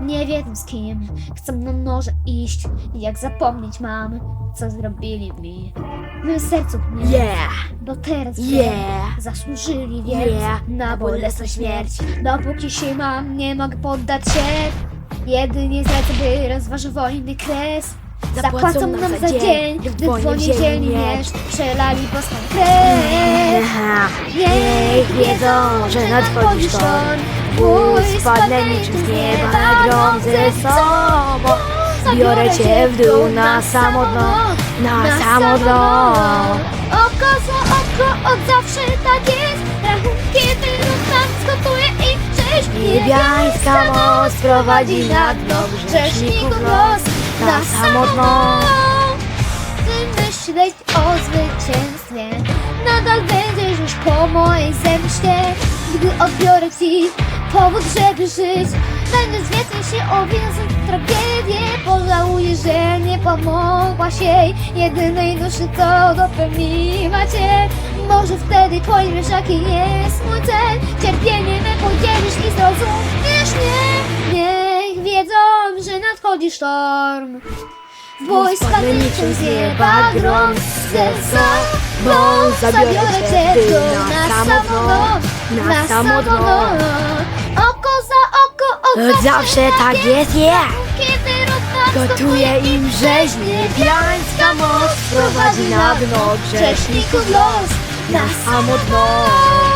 Nie wiem z kim chcę na noże iść Jak zapomnieć mam Co zrobili mi. W mym sercu mnie Yeah, Bo teraz wiem, yeah, Zasłużyli więc Yeah. na bolesną śmierć. Dopóki się mam, nie mogę poddać się. Jedynie zlecę, by rozważył wojny kres. Zapłacą nam za dzień, gdy w niedzielni miecz Przelali boską krew. Niech wiedzą, że nadchodzi sztorm. Mój spadnę niczym z nieba grom ze sobą. Biorę cię w dół na samo dno, na samo dno Oko za oko, od zawsze tak jest. Rachunki wyrównam, skotuję i cześć Niebiańska moc prowadzi na dno grzeszników los. Na samo dno Ty myśleć o zwycięstwie. Nadal będziesz już po mojej zemście Gdy odbiorę ci powód, żeby żyć Będę więcej się owiązać w tragedię Pożałuję, że nie pomogłaś jej Jedynej duszy to dopełniła cię. Może wtedy pojmiesz jaki jest mój cel. Cierpienie me podzielisz i zrozumiesz mnie. Niech wiedzą, że nadchodzi sztorm. Bój spadnie niczym z nieba grom. ze sobą Zabiorę cię na samo dno Na samo dno. Oko za oko, Od zawsze tak jest, yeah Kiedy równa Gotuje im rzeź Niebiańska moc prowadzi na dno grzeszników los. Na samo dno